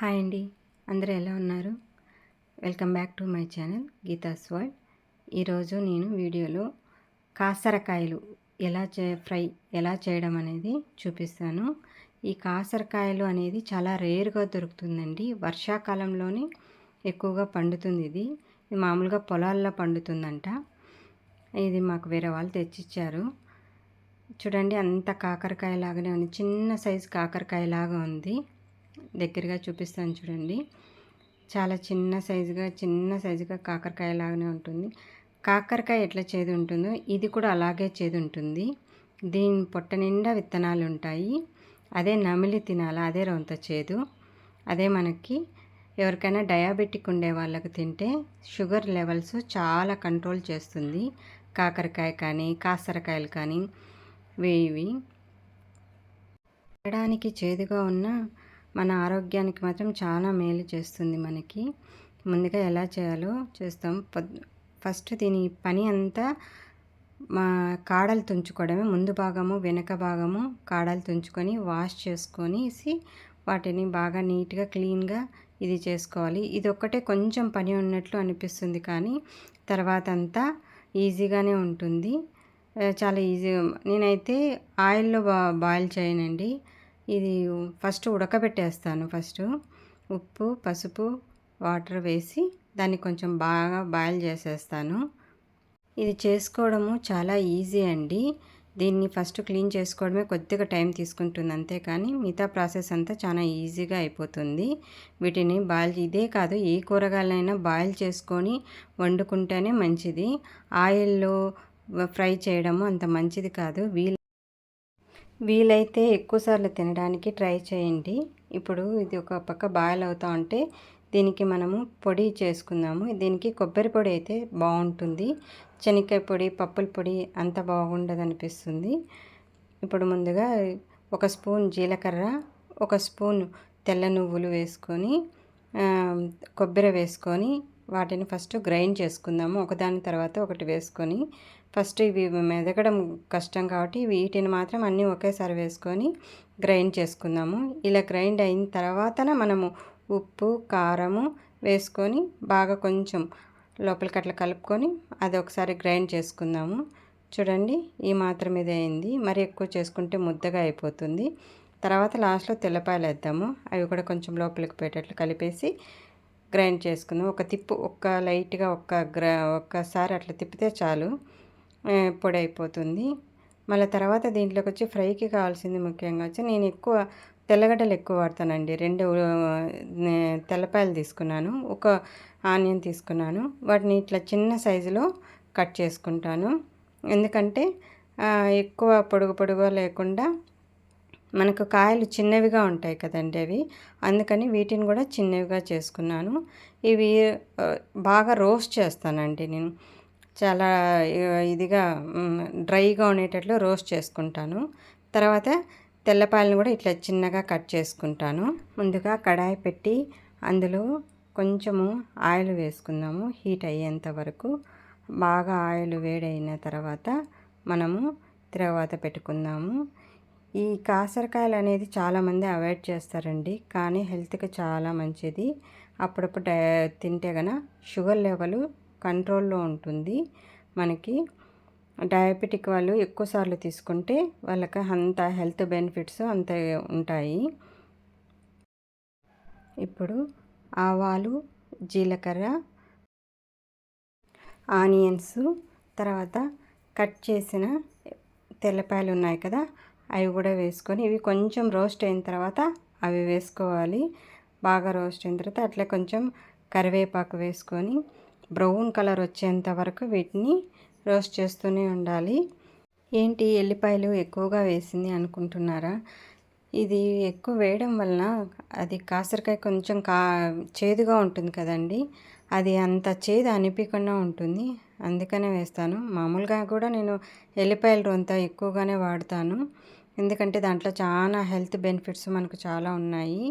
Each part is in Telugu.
హాయ్ అండి. అందరూ ఎలా ఉన్నారు? Welcome back to my channel Geetha's world. ఈరోజు నేను వీడియోలో కాసరకాయలు ఎలా చే ఫ్రై ఎలా చేయడం అనేది చూపిస్తాను. ఈ కాసరకాయలు అనేది చాలా రేరుగా దొరుకుతుందండి. వర్షాకాలంలోనే ఎక్కువగా పండుతుంది ఇది. మామూలుగా పొలాల్లో పండుతుందంట. ఇది మాకు వేరే వాళ్ళు తెచ్చిచ్చారు. చూడండి అంత కాకరకాయ లాగానే ఉంది. చిన్న సైజు కాకరకాయ లాగా ఉంది. దగ్గరగా చూపిస్తాను చూడండి. చాలా చిన్న సైజుగా చిన్న సైజుగా కాకరకాయ లాగానే ఉంటుంది. కాకరకాయ ఎట్లా చేదు ఉంటుందో ఇది కూడా అలాగే చేదు ఉంటుంది. దీని పొట్ట నిండా విత్తనాలు ఉంటాయి. అదే నమిలి తినాలి అదే రొంత చేదు. అదే మనకి ఎవరికైనా డయాబెటిక్ ఉండే వాళ్ళకి తింటే షుగర్ లెవెల్స్ చాలా కంట్రోల్ చేస్తుంది. కాకరకాయ కానీ కాసరకాయలు కానీ వేవి తినడానికి చేదుగా ఉన్న మన ఆరోగ్యానికి మాత్రం చాలా మేలు చేస్తుంది మనకి. ముందుగా ఎలా చేయాలో చేస్తాం. ఫస్ట్ దీని పని అంతా మా కాడలు తుంచుకోవడమే. ముందు భాగము వెనక భాగము కాడలు తుంచుకొని వాష్ చేసుకొని వాటిని బాగా నీట్గా క్లీన్గా ఇది చేసుకోవాలి. ఇది ఒక్కటే కొంచెం పని ఉన్నట్లు అనిపిస్తుంది కానీ తర్వాత అంతా ఈజీగానే ఉంటుంది. చాలా ఈజీగా నేనైతే ఆయిల్లో బా బాయిల్ చేయనండి. ఇది ఫస్ట్ ఉడకబెట్టేస్తాను. ఫస్ట్ ఉప్పు పసుపు వాటర్ వేసి దాన్ని కొంచెం బాగా బాయిల్ చేసేస్తాను. ఇది చేసుకోవడము చాలా ఈజీ అండి. దీన్ని ఫస్ట్ క్లీన్ చేసుకోవడమే కొద్దిగా టైం తీసుకుంటుంది అంతే కానీ మిగతా ప్రాసెస్ అంతా చాలా ఈజీగా అయిపోతుంది. వీటిని బాయిల్ ఇదే కాదు ఏ కూరగాయలైనా బాయిల్ చేసుకొని వండుకుంటేనే మంచిది. ఆయిల్లో ఫ్రై చేయడము అంత మంచిది కాదు. వీల్ వీలైతే ఎక్కువసార్లు తినడానికి ట్రై చేయండి. ఇప్పుడు ఇది ఒక పక్క బాయిల్ అవుతా ఉంటే దీనికి మనము పొడి చేసుకుందాము. దీనికి కొబ్బరి పొడి అయితే బాగుంటుంది. శనక్కాయ పొడి పప్పుల పొడి అంత బాగుండదు అనిపిస్తుంది ఇప్పుడు ముందుగా ఒక స్పూన్ జీలకర్ర ఒక స్పూన్ తెల్ల నువ్వులు వేసుకొని కొబ్బరి వేసుకొని వాటిని ఫస్ట్ గ్రైండ్ చేసుకుందాము. ఒకదాని తర్వాత ఒకటి వేసుకొని ఫస్ట్ ఇవి మెదగడం కష్టం కాబట్టి వీటిని మాత్రం అన్నీ ఒకేసారి వేసుకొని గ్రైండ్ చేసుకుందాము. ఇలా గ్రైండ్ అయిన తర్వాతన మనము ఉప్పు కారము వేసుకొని బాగా కొంచెం లోపలికి అట్లా కలుపుకొని అది ఒకసారి గ్రైండ్ చేసుకుందాము. చూడండి ఈ మాత్రం ఇది అయింది. మరి ఎక్కువ చేసుకుంటే ముద్దగా అయిపోతుంది. తర్వాత లాస్ట్లో తెల్లపాయలు వేద్దాము. అవి కూడా కొంచెం లోపలికి పోయేటట్లు కలిపేసి గ్రైండ్ చేసుకుందాం ఒక తిప్పు ఒక్క లైట్గా ఒక్క గ్రా ఒక్కసారి అట్లా తిప్పితే చాలు. పొడి అయిపోతుంది మళ్ళీ తర్వాత దీంట్లోకి వచ్చి ఫ్రైకి కావాల్సింది ముఖ్యంగా వచ్చి నేను ఎక్కువ తెల్లగడ్డలు ఎక్కువ వాడతానండి. రెండు తెల్లపాయలు తీసుకున్నాను ఒక ఆనియన్ తీసుకున్నాను. వాటిని ఇట్లా చిన్న సైజులో కట్ చేసుకుంటాను. ఎందుకంటే ఎక్కువ పొడుగు పొడుగు లేకుండా మనకు కాయలు చిన్నవిగా ఉంటాయి కదండి అవి. అందుకని వీటిని కూడా చిన్నవిగా చేసుకున్నాను. ఇవి బాగా రోస్ట్ చేస్తానండి నేను. చాలా ఇదిగా డ్రైగా ఉండేటట్లు రోస్ట్ చేసుకుంటాను. తర్వాత తెల్లపాయలను కూడా ఇట్లా చిన్నగా కట్ చేసుకుంటాను. ముందుగా కడాయి పెట్టి అందులో కొంచెము ఆయిల్ వేసుకుందాము. హీట్ అయ్యేంత వరకు బాగా ఆయిల్ వేడైన తర్వాత మనము తర్వాత పెట్టుకుందాము. ఈ కాసరకాయలు అనేది చాలామంది అవాయిడ్ చేస్తారండి కానీ హెల్త్కి చాలా మంచిది. అప్పుడప్పుడు తింటే గన షుగర్ లెవెల్ కంట్రోల్లో ఉంటుంది. మనకి డయాబెటిక్ వాళ్ళు ఎక్కువసార్లు తీసుకుంటే వాళ్ళకి అంత హెల్త్ బెనిఫిట్స్ అంత ఉంటాయి. ఇప్పుడు ఆవాలు జీలకర్ర ఆనియన్స్ తర్వాత కట్ చేసిన తెల్లపాయలు ఉన్నాయి కదా అవి కూడా వేసుకొని ఇవి కొంచెం రోస్ట్ అయిన తర్వాత అవి వేసుకోవాలి. బాగా రోస్ట్ అయిన తర్వాత అట్లే కొంచెం కరివేపాకు వేసుకొని బ్రౌన్ కలర్ వచ్చేంత వరకు వీటిని రోస్ట్ చేస్తూనే ఉండాలి. ఏంటి ఎల్లిపాయలు ఎక్కువగా వేసింది అనుకుంటున్నారా? ఇది ఎక్కువ వేయడం వలన అది కాసరకాయ కొంచెం కా చేదుగా ఉంటుంది కదండి. అది అంత చేదు అనిపించకుండా ఉంటుంది. అందుకనే వేస్తాను. మామూలుగా కూడా నేను ఎల్లిపాయలు రొంత ఎక్కువగానే వాడతాను. ఎందుకంటే దాంట్లో చాలా హెల్త్ బెనిఫిట్స్ మనకు చాలా ఉన్నాయి.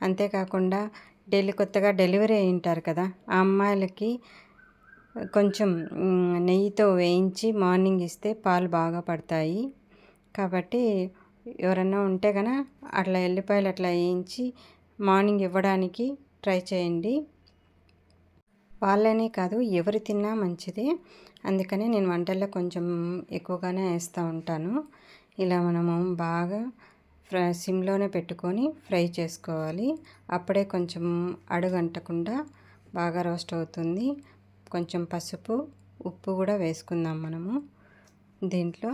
అంతేకాకుండా డైలీ కొత్తగా డెలివరీ అయి ఉంటారు కదా ఆ అమ్మాయిలకి కొంచెం నెయ్యితో వేయించి మార్నింగ్ ఇస్తే పాలు బాగా పడతాయి. కాబట్టి ఎవరన్నా ఉంటే కనుక అట్లా ఎల్లిపాయలు అట్లా వేయించి మార్నింగ్ ఇవ్వడానికి ట్రై చేయండి. వాళ్ళనే కాదు ఎవరు తిన్నా మంచిదే. అందుకనే నేను వంటల్లో కొంచెం ఎక్కువగానే వేస్తూ ఉంటాను. ఇలా మనము బాగా ఫ్రై సిమ్లోనే పెట్టుకొని ఫ్రై చేసుకోవాలి. అప్పుడే కొంచెం అడుగంటకుండా బాగా రోస్ట్ అవుతుంది. కొంచెం పసుపు ఉప్పు కూడా వేసుకుందాం మనము. దీంట్లో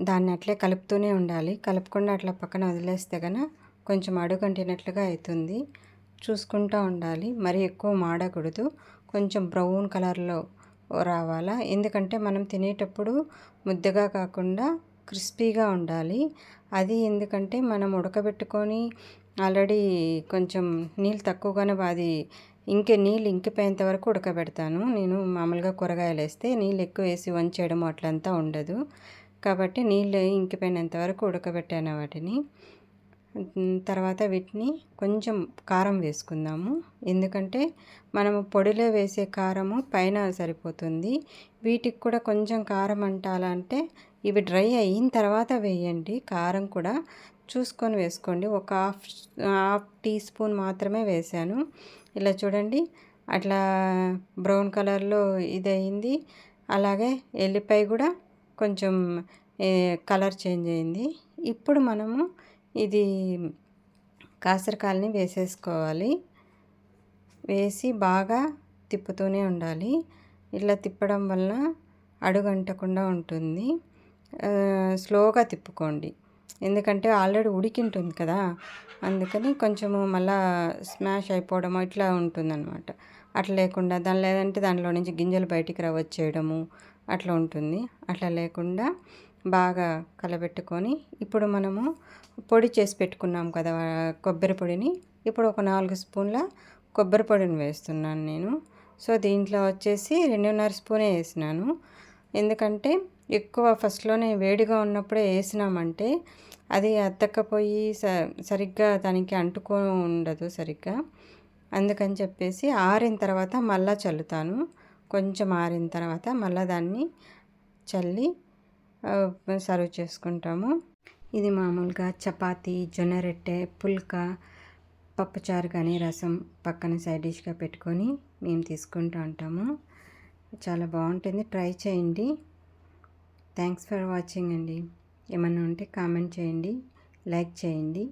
దాన్ని అట్లే కలుపుతూనే ఉండాలి. కలుపుకుండా అట్లా పక్కన వదిలేస్తే కనుక కొంచెం అడుగంటినట్లుగా అవుతుంది చూసుకుంటూ ఉండాలి. మరీ ఎక్కువ మాడకూడదు. కొంచెం బ్రౌన్ కలర్లో రావాలా? ఎందుకంటే మనం తినేటప్పుడు ముద్దగా కాకుండా క్రిస్పీగా ఉండాలి. అది ఎందుకంటే మనం ఉడకబెట్టుకొని ఆల్రెడీ కొంచెం నీళ్ళు తక్కువగానే అది ఇంకే నీళ్ళు ఇంకిపోయేంత వరకు ఉడకబెడతాను. నేను మామూలుగా కూరగాయలు వేస్తే నీళ్ళు ఎక్కువ వేసి వంచేయడం అట్లంతా ఉండదు. కాబట్టి నీళ్ళు ఇంకిపోయినంత వరకు ఉడకబెట్టాను వాటిని. తర్వాత వీటిని కొంచెం కారం వేసుకుందాము. ఎందుకంటే మనము పొడిలో వేసే కారము పైన సరిపోతుంది. వీటికి కూడా కొంచెం కారం అంటాలంటే ఇవి డ్రై అయిన తర్వాత వేయండి. కారం కూడా చూసుకొని వేసుకోండి. ఒక హాఫ్ హాఫ్ టీ స్పూన్ మాత్రమే వేసాను. ఇలా చూడండి. అట్లా బ్రౌన్ కలర్లో ఇది అయింది అలాగే ఎల్లిపాయ కూడా కొంచెం కలర్ చేంజ్ అయింది. ఇప్పుడు మనము ఇది కాసరకాయలని వేసేసుకోవాలి. వేసి బాగా తిప్పుతూనే ఉండాలి. ఇలా తిప్పడం వలన అడుగంటకుండా ఉంటుంది. స్లోగా తిప్పుకోండి. ఎందుకంటే ఆల్రెడీ ఉడికింటుంది కదా. అందుకని కొంచెము మళ్ళా స్మాష్ అయిపోవడము ఇట్లా ఉంటుందన్నమాట. అట్లా లేకుండా దాని లేదంటే దానిలో నుంచి గింజలు బయటికి రవచ్చేయడము అట్లా ఉంటుంది. అట్లా లేకుండా బాగా కలబెట్టుకొని ఇప్పుడు మనము పొడి చేసి పెట్టుకున్నాం కదా కొబ్బరి పొడిని. ఇప్పుడు ఒక నాలుగు స్పూన్ల కొబ్బరి పొడిని వేస్తున్నాను నేను. సో దీంట్లో వచ్చేసి రెండున్నర స్పూనే వేసినాను. ఎందుకంటే ఎక్కువ ఫస్ట్లోనే వేడిగా ఉన్నప్పుడే వేసినామంటే అది అత్తకపోయి స సరిగ్గా దానికి అంటుకో ఉండదు సరిగ్గా. అందుకని చెప్పేసి ఆరిన తర్వాత మళ్ళీ చల్లుతాను. కొంచెం ఆరిన తర్వాత మళ్ళీ దాన్ని చల్లి సర్వ్ చేసుకుంటాము. ఇది మామూలుగా చపాతీ జొన్న రొట్టె పుల్కా పప్పుచారు కానీ రసం పక్కన సైడ్ డిష్గా పెట్టుకొని మేము తీసుకుంటూ ఉంటాము. చాలా బాగుంటుంది. ట్రై చేయండి. థ్యాంక్స్ ఫర్ వాచింగ్ అండి. ఏమన్నా ఉంటే కామెంట్ చేయండి లైక్ చేయండి.